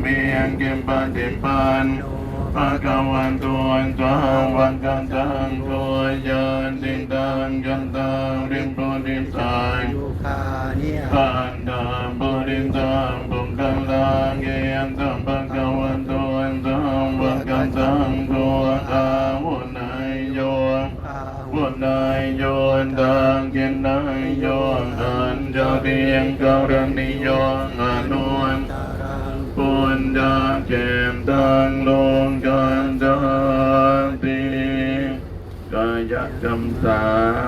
เมียงเกมปันเดปันปะกวันตัวตัววันกันตังตัวยันติงตังกันตังริมโพริมสายยุคานี่ยปันดาบริมตังบุงกันตังเกียนตังปะกวันตัวตัววันกันตังตัวอาวุนายโยวุนายโยตังเกียนนายโยอันจะเรียงกรณิโยอนุ ตังลงกันจันติกายกรรมสา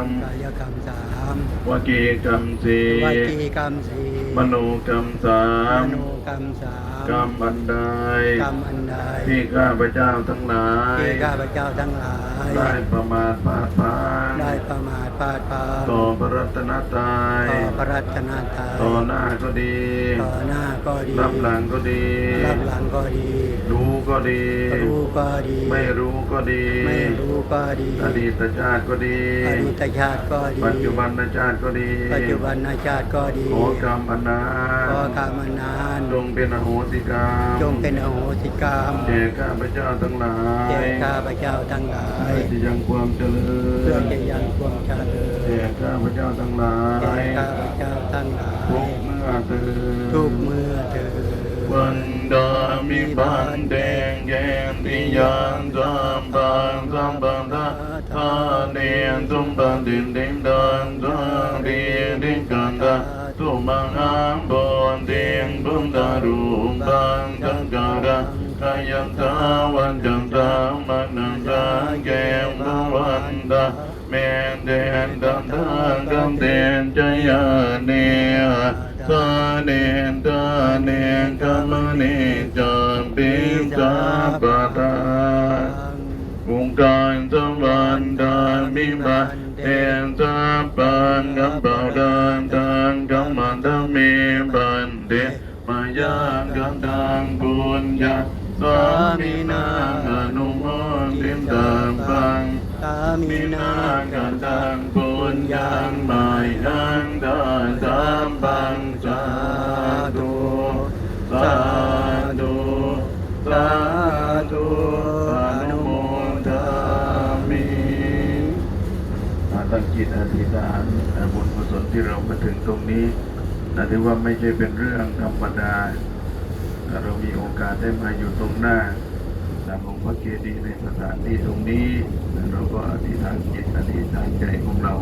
มกายกรรมสามวจีกรรมสี่วจีกรรมสี่มโนกรรมสามมโนกรรมสาม กรรมอันใดกรรมอันใดที่ข้าพเจ้าทั้งหลายที่ข้าพเจ้าทั้งหลาย ได้ประมาทพลาดพลาดได้ประมาทพลาดพลาดต่อพระรัตนตรัยต่อพระรัตนตรัยต่อหน้าก็ดีต่อหน้าก็ดีรับหลังก็ดีรับหลังก็ดี รู้ก็ดี รู้ก็ดี ไม่รู้ก็ดี ไม่รู้ก็ดีอดีตชาติก็ดีอดีตชาติก็ดี ปัจจุบันชาติก็ดี ปัจจุบันชาติก็ดีขอกรรมอนนาขอกรรมนานจงเป็นอโหสิกรรม จงเป็นอโหสิกรรมแก่ข้าพเจ้าทั้งหลายแก่ข้าพเจ้าทั้งหลายเพื่อที่ยังความเจริเพื่อญจะยังความเจริญแก่ข้าพเจ้าทั้งหลาแก่ยข้าพเจ้าทั้งหลายทุกเมื่อเตือทุกเมื่อเธอวันดามิบันเดงแยมปิยังสัมปังสัมปังทาทาเนียนตุมปันดินดิมดันสังดีดิงกันตาตุมังอังบน เดียงบุมตารุมปังจังการะกายันตาวันจังตามันนังตาแกมวันตาเมนเดนดันทางกำเดนจยาเนียสาเนนตาเนนกามเนจามปิสาปะทาอุงการสวรรค์ดามิมาเอ็นสาปังกัมปะดานตังกัมมันตมี มายังกันตังบุญญาสามินาอนุโมทิมตังปังตามิมินานากันตังปุญญังหมายนังดาสามปังสาธุสาธุสาธุอนุโมทามิอาตั้งจิตอธิษฐานบุญกุศลที่เรามาถึงตรงนี้ นะถือว่าไม่ใช่เป็นเรื่องธรรมดา เรามีโอกาสได้มาอยู่ตรงหน้านำองค์พระเจดีย์ในสถานที่ตรงนี้เราก็อธิษฐานจิตอธิษฐานใจของเรา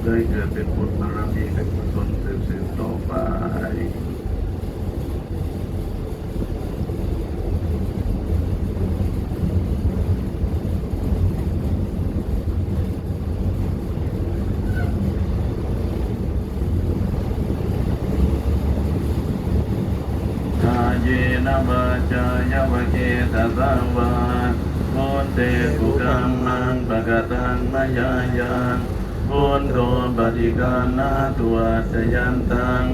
เพื่อเกิดเป็นบุญบารมีเป็นกุศลสืบสืบต่อไป ทาเยนะ วาจายาวเกตสังวาโอนเตกุกัมมังปะกตังมายายังโอนโตปฏิกานาตัวจยันตัง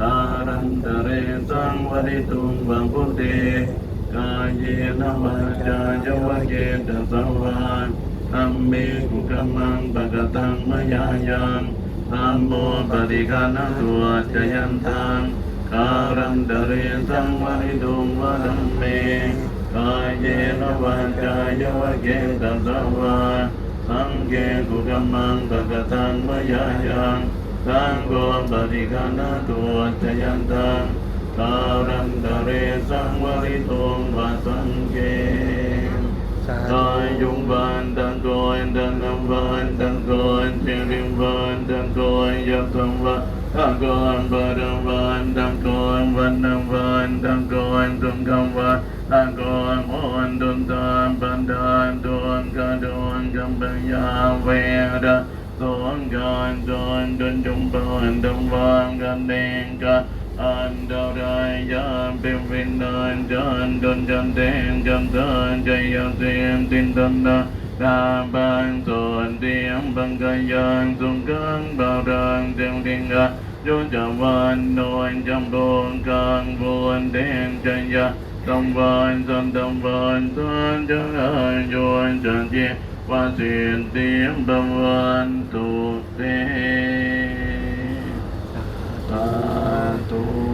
การันตะเรสังวริตุงวังพุเตกายเยนวาจายาวเกตสังวาธัมเมกุกัมมังปะกตังมายายังธัมโมปฏิกานาตัวจยันตัง การันตเรสังวริตุงวรัมเมกายเยนวาจายวะเกตัสสวาสังเกกุกัมมังปะกตังมยายังสังโฆปฏิกานาตัวจยันตังการันตเรสังวริตุงวสังเกตายยุงบานดังโกยดังกำบานดังโกยเจริญบานดังโกยยักษ์สังวะดังโกยบาดังบานดังโกนดับตังโกยมอนดุนตามปันดานดวนกะดวนกัมปัญญาเวระสองการดวนดุนจุมบา นดังวางกันเองกะอันตรายยามเป็นวิญญาณจันดนจันเดงจันทานใจ ดาบังส่วนเตียงบังกายังสุงกังบารังเตียงติงกะโยจวันโนนจำบงกังบวนเดงจันยาตัมวันสันตัมวันสันจังอันโยนจันเจวาสินเตียงบังวันตุเตสาธุ